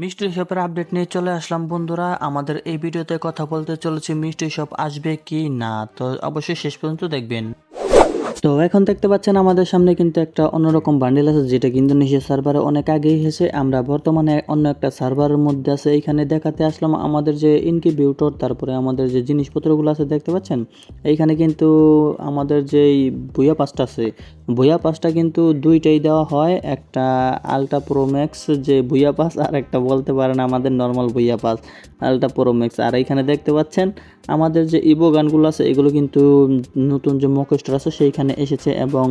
মিষ্টি শপের আপডেট নিয়ে চলে আসলাম, বন্ধুরা। আমাদের এই ভিডিওতে কথা বলতে চলেছি, মিষ্টি শপ আসবে কি না? তো অবশ্যই শেষ পর্যন্ত দেখবেন। তো এখন দেখতে পাচ্ছেন, আমাদের সামনে কিন্তু একটা অন্যরকম বান্ডেল আছে, যেটা ইন্দোনেশিয়া সার্ভারে অনেক আগেই এসেছে। আমরা বর্তমানে অন্য একটা সার্ভারের মধ্যে আছে, এইখানে দেখাতে আসলাম আমাদের যে ইনকিউবেটর তারপরে আমাদের যে জিনিসপত্রগুলো আছে, দেখতে পাচ্ছেন? এইখানে কিন্তু আমাদের যেই বুয়া পাসটা আছে বুয়া পাসটা কিন্তু দুইটাই দেওয়া হয়। একটা আলট্রা প্রো ম্যাক্স যে বুয়া পাস আর একটা বলতে পারেন আমাদের normal booyah pass ultra pro max আর এইখানে দেখতে পাচ্ছেন, আমাদের যে ইবো গানগুলো আছে, এগুলো কিন্তু নতুন যে মকেস্টার আছে, সেইখানে এসেছে। এবং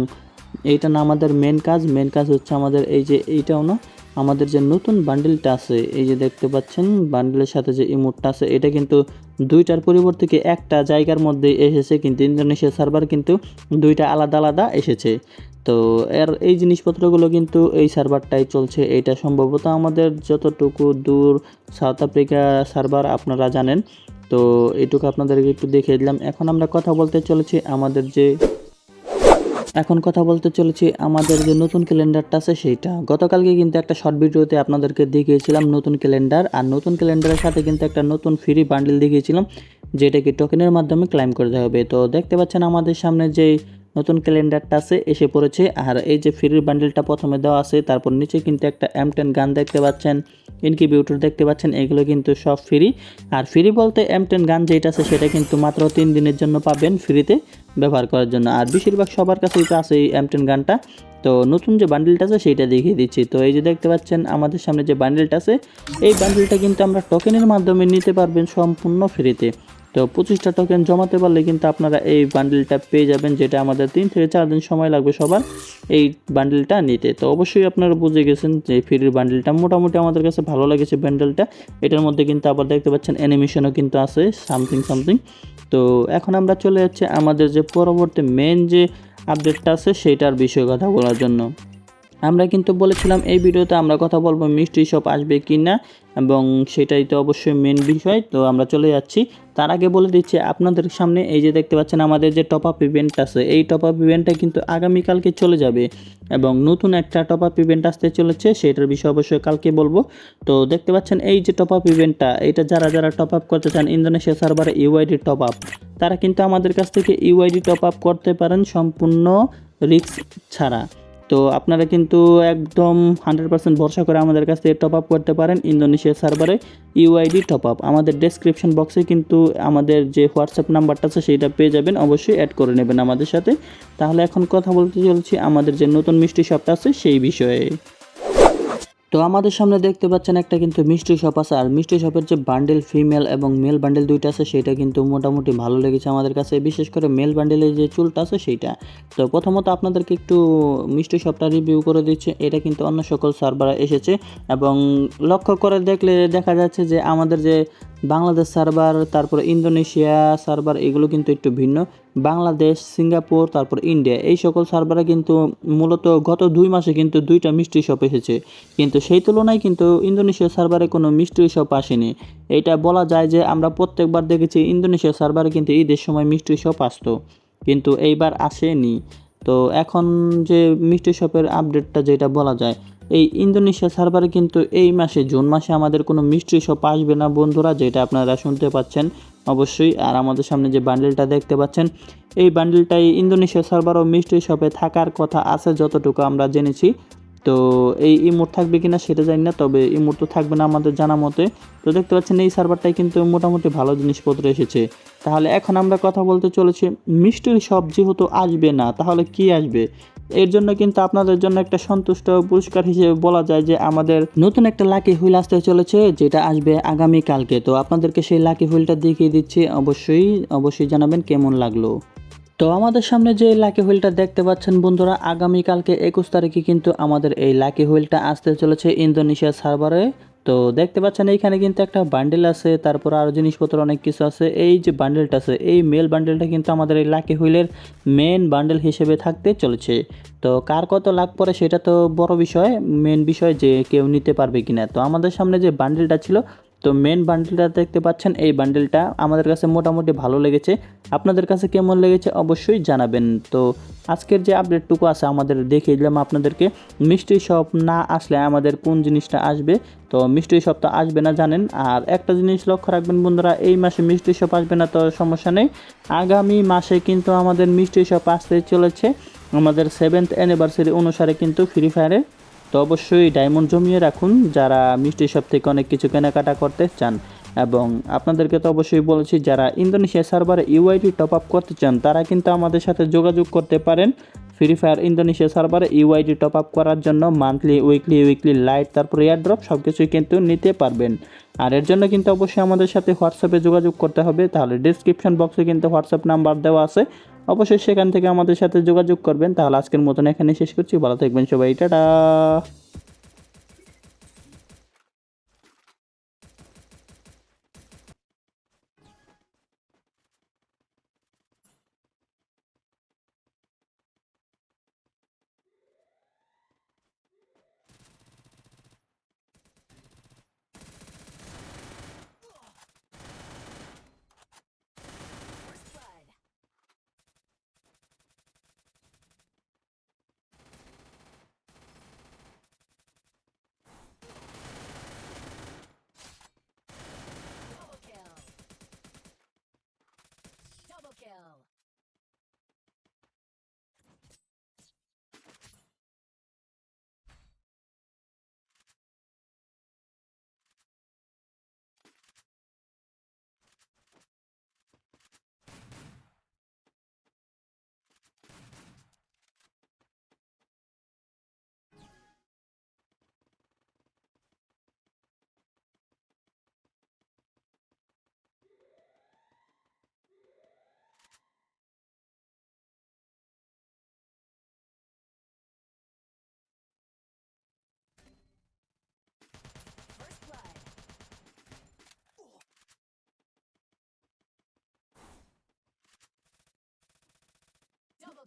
এইটা না আমাদের মেন কাজ মেন কাজ হচ্ছে আমাদের এই যে এইটাও না আমাদের যে নতুন বান্ডেলটা আছে, এই যে দেখতে পাচ্ছেন বান্ডেলের সাথে যে ইমোটটা আছে, এটা কিন্তু দুইটার পরিবর্তে একটা জায়গার মধ্যে এসেছে, কিন্তু ইন্দোনেশিয়া সার্ভার কিন্তু দুইটা আলাদা আলাদা এসেছে। তো এর এই জিনিসপত্রগুলো কিন্তু এই সার্ভারটাই চলছে এটা সম্ভবত আমাদের যতটুকু দূর সাউথ আফ্রিকা সার্ভার আপনারা জানেন। তো এটুকু আপনাদেরকে একটু দেখিয়ে দিলাম। এখন আমরা কথা বলতে চলেছি আমাদের যে এখন কথা বলতে চলেছি আমাদের যে নতুন ক্যালেন্ডারটা আছে সেইটা। গতকালকে কিন্তু একটা শর্ট ভিডিওতে আপনাদেরকে দেখিয়েছিলাম নতুন ক্যালেন্ডার, আর নতুন ক্যালেন্ডারের সাথে কিন্তু একটা নতুন ফ্রি বান্ডেল দেখিয়েছিলাম যেটাকে টোকেনের মাধ্যমে ক্লাইম করতে হবে। তো দেখতে পাচ্ছেন আমাদের সামনে যে নতুন ক্যালেন্ডারটা আছে, এসে পড়েছে, আর এই যে ফ্রি বান্ডেলটা প্রথমে দেওয়া আছে, তারপর নিচে কিন্তু একটা এম টেন গান দেখতে পাচ্ছেন ইনকিউবেটর দেখতে পাচ্ছেন, এগুলো কিন্তু সব ফ্রি আর ফ্রি বলতে এম টেন গান যেটা আছে, সেটা কিন্তু মাত্র তিন দিনের জন্য পাবেন ফ্রিতে ব্যবহার করার জন্য। আর বেশিরভাগ সবার কাছেই তো আছে এই এম টেন গানটা। তো নতুন যে বান্ডেলটা আছে, সেইটা দেখিয়ে দিচ্ছি। তো এই যে দেখতে পাচ্ছেন, আমাদের সামনে যে বান্ডেলটা আছে, এই বান্ডেলটা কিন্তু আমরা টোকেনের মাধ্যমে নিতে পারবেন সম্পূর্ণ ফ্রিতে তো পঁচিশটা টোকেন জমাতে পারলে কিন্তু আপনারা এই বান্ডেলটা পেয়ে যাবেন, যেটা আমাদের তিন থেকে চার দিন সময় লাগবে সবার এই বান্ডেলটা নিতে। তো অবশ্যই আপনারা বুঝে গেছেন যে ফ্রির বান্ডেলটা মোটামুটি আমাদের কাছে ভালো লেগেছে বান্ডেলটা এটার মধ্যে কিন্তু আবার দেখতে পাচ্ছেন অ্যানিমেশনও কিন্তু আছে সামথিং সামথিং তো এখন আমরা চলে যাচ্ছি আমাদের যে পরবর্তী মেন যে আপডেটটা আছে, সেইটার বিষয়ে কথা বলার জন্য। আমরা কিন্তু বলেছিলাম, এই ভিডিওতে আমরা কথা বলব মিষ্টি শপ আসবে কি না এবং সেটাই তো অবশ্যই মেন বিষয়। তো আমরা চলে যাচ্ছি। তার আগে বলে দিচ্ছি, আপনাদের সামনে এই যে দেখতে পাচ্ছেন আমাদের যে টপ আপ ইভেন্ট আছে, এই টপ আপ ইভেন্টটা কিন্তু আগামীকালকে চলে যাবে এবং নতুন একটা টপ আপ ইভেন্ট আসতে চলেছে, সেটার বিষয়ে অবশ্যই কালকে বলব। তো দেখতে পাচ্ছেন, এই যে টপ আপ ইভেন্টটা এটা যারা যারা টপ আপ করতে চান, ইন্দোনেশিয়া সার্ভারে ইউআইডি টপ আপ তারা কিন্তু আমাদের কাছ থেকে ইউআইডি টপ আপ করতে পারেন সম্পূর্ণ রিস্ক ছাড়া। তো আপনারা কিন্তু একদম হান্ড্রেড পার্সেন্ট ভরসা করে আমাদের কাছ থেকে টপ আপ করতে পারেন ইন্দোনেশিয়া সার্ভারে ইউআইডি টপ আপ আমাদের ডেসক্রিপশন বক্সে কিন্তু আমাদের যে হোয়াটসঅ্যাপ নাম্বারটা আছে সেইটা পেয়ে যাবেন, অবশ্যই অ্যাড করে নেবেন আমাদের সাথে। তাহলে এখন কথা বলতে চলছি আমাদের যে নতুন মিষ্টি শপটা আছে সেই বিষয়ে। তো আমাদের সামনে দেখতে পাচ্ছেন একটা কিন্তু মিষ্টি শপ আছে। আর মিষ্টি শপের যে বান্ডেল ফিমেল এবং মেল বান্ডেল দুইটা আছে, সেটা কিন্তু মোটামুটি ভালো লেগেছে আমাদের কাছে। বিশেষ করে মেল বান্ডেলের যে চুলটা আছে, সেইটা। তো প্রথমত আপনাদেরকে একটু মিষ্টি শপটা রিভিউ করে দিচ্ছে। এটা কিন্তু অন্য সকল সার্ভারে এসেছে এবং লক্ষ্য করে দেখলে দেখা যাচ্ছে যে আমাদের যে বাংলাদেশ সার্ভার, তারপর ইন্দোনেশিয়া সার্ভার, এগুলো কিন্তু একটু ভিন্ন। বাংলাদেশ, সিঙ্গাপুর, তারপর ইন্ডিয়া, এই সকল সার্ভারে কিন্তু মূলত গত দুই মাসে কিন্তু দুইটা মিষ্টি শপ এসেছে। কিন্তু সেই তুলনায় কিন্তু ইন্দোনেশিয়া সার্ভারে কোনো মিষ্টি শপ আসেনি। এটা বলা যায় যে আমরা প্রত্যেকবার দেখেছি ইন্দোনেশিয়া সার্ভারে কিন্তু ঈদের সময় মিষ্টি শপ আসতো। কিন্তু এইবার আসেনি। তো এখন যে মিষ্টি শপের আপডেটটা যেটা বলা যায়, এই ইন্দোনেশিয়া সার্ভারে কিন্তু এই মাসে, জুন মাসে আমাদের কোনো মিষ্টি শপ আসবে না বন্ধুরা, যেটা আপনারা শুনতে পাচ্ছেন অবশ্যই। আর আমাদের সামনে যে বান্ডেলটা দেখতে পাচ্ছেন, এই বান্ডেলটাই ইন্দোনেশিয়া সার্ভার ও মিষ্টি শপে থাকার কথা আছে, যতটুকু আমরা জেনেছি। তো এই ইমোট থাকবে কিনা সেটা জানি না, তবে ইমোট তো থাকবে না আমাদের জানা মতে। তো দেখতে পাচ্ছেন এই সার্ভারটাই কিন্তু মোটামুটি ভালো জিনিসপত্র এসেছে। তাহলে এখন আমরা কথা বলতে চলেছি মিষ্টির সব যেহেতু আসবে না, তাহলে কি আসবে? এর জন্য কিন্তু আপনাদের জন্য একটা সন্তুষ্ট পুরস্কার হিসেবে বলা যায় যে আমাদের নতুন একটা লাকি হুইল আসতে চলেছে, যেটা আসবে আগামী কালকে তো আপনাদেরকে সেই লাকি হুইলটা দেখিয়ে দিচ্ছি, অবশ্যই অবশ্যই জানাবেন কেমন লাগল। তো আমাদের সামনে যে লাকি হুইলটা দেখতে পাচ্ছেন বন্ধুরা, আগামীকালকে একুশ তারিখে কিন্তু আমাদের এই লাকি হুইলটা আসতে চলেছে ইন্দোনেশিয়া সার্ভারে। তো দেখতে পাচ্ছেন এইখানে কিন্তু একটা বান্ডেল আছে, তারপর আরও জিনিসপত্র অনেক কিছু আছে। এই যে বান্ডেলটা আছে, এই মেল বান্ডেলটা কিন্তু আমাদের এই লাকি হুইলের মেন বান্ডেল হিসেবে থাকতে চলেছে। তো কার কত লাখ পরে সেটা তো বড় বিষয় মেন বিষয় যে কেউ নিতে পারবে কিনা। তো আমাদের সামনে যে বান্ডেলটা ছিল তো মেন বান্ডেলটা দেখতে পাচ্ছেন, এই বান্ডেলটা আমাদের কাছে মোটামুটি ভালো লেগেছে। আপনাদের কাছে কেমন লেগেছে অবশ্যই জানাবেন। তো আজকের যে আপডেটটুকু আছে, আমাদের দেখিয়ে দিলাম আপনাদেরকে। মিষ্টি শপ না আসলে আমাদের কোন জিনিসটা আসবে? তো মিষ্টি শপ তো আসবে না জানেন। আর একটা জিনিস লক্ষ্য রাখবেন বন্ধুরা, এই মাসে মিষ্টি শপ আসবে না তো সমস্যা নেই। আগামী মাসে কিন্তু আমাদের মিষ্টি শপ আসতে চলেছে। আমাদের সেভেন্থ অ্যানিভার্সারি অনুসারে কিন্তু ফ্রি ফায়ারে তো অবশ্যই ডায়মন্ড জমিয়ে রাখুন। যারা মিষ্টি শপ থেকে অনেক কিছু কেনাকাটা করতে চান এবং আপনাদেরকে তো অবশ্যই বলেছি, যারা ইন্দোনেশিয়া সার্ভারে ইউআইডি টপ আপ করতে চান, তারা কিন্তু আমাদের সাথে যোগাযোগ করতে পারেন। ফ্রি ফায়ার ইন্দোনেশিয়া সার্ভারে ইউআইডি টপ আপ করার জন্য মান্থলি উইকলি উইকলি লাইট তারপর এয়ারড্রপ সব কিছুই কিন্তু নিতে পারবেন। আর এর জন্য কিন্তু অবশ্যই আমাদের সাথে হোয়াটসঅ্যাপে যোগাযোগ করতে হবে। তাহলে ডিসক্রিপশন বক্সে কিন্তু হোয়াটসঅ্যাপ নাম্বার দেওয়া আছে। অবশ্যই সেখান থেকে আমাদের সাথে যোগাযোগ করবেন। তাহলে আজকের মতন এখানে শেষ করছি। ভালো থাকবেন সবাই। টাটা!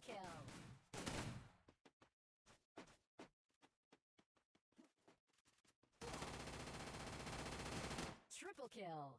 Kill. Triple kill.